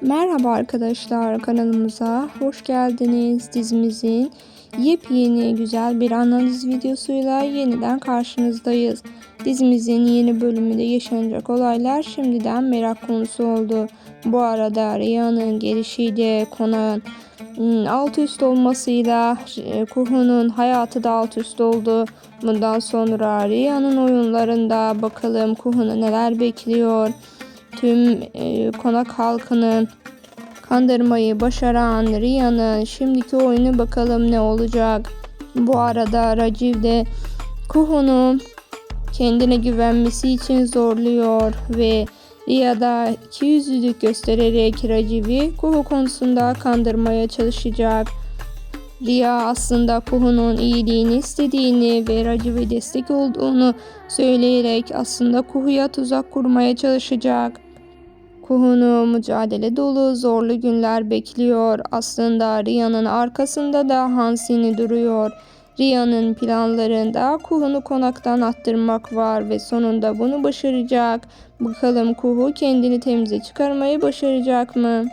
Merhaba arkadaşlar kanalımıza hoş geldiniz. Dizimizin yepyeni güzel bir analiz videosuyla yeniden karşınızdayız. Dizimizin yeni bölümünde yaşanacak olaylar şimdiden merak konusu oldu. Bu arada Riha'nın gelişiyle konağın ım, alt üst olmasıyla e, Kuhu'nun hayatı da alt üst oldu. Bundan sonra Riha'nın oyunlarında bakalım Kuhu'nu neler bekliyor tüm e, konak halkını kandırmayı başaran Riha'nın şimdiki oyunu bakalım ne olacak. Bu arada Raciv de Kuhu'nu kendine güvenmesi için zorluyor ve Riya da ikiyüzlülük göstererek Raciv'i Kuhu konusunda kandırmaya çalışacak. Riya aslında Kuhu'nun iyiliğini istediğini ve Raciv'e destek olduğunu söyleyerek aslında Kuhu'ya tuzak kurmaya çalışacak. Kuhu'nu mücadele dolu zorlu günler bekliyor. Aslında Riya'nın arkasında da Hansini duruyor. Riya'nın planlarında Kuhu'nu konaktan attırmak var ve sonunda bunu başaracak. Bakalım Kuhu kendini temize çıkarmayı başaracak mı?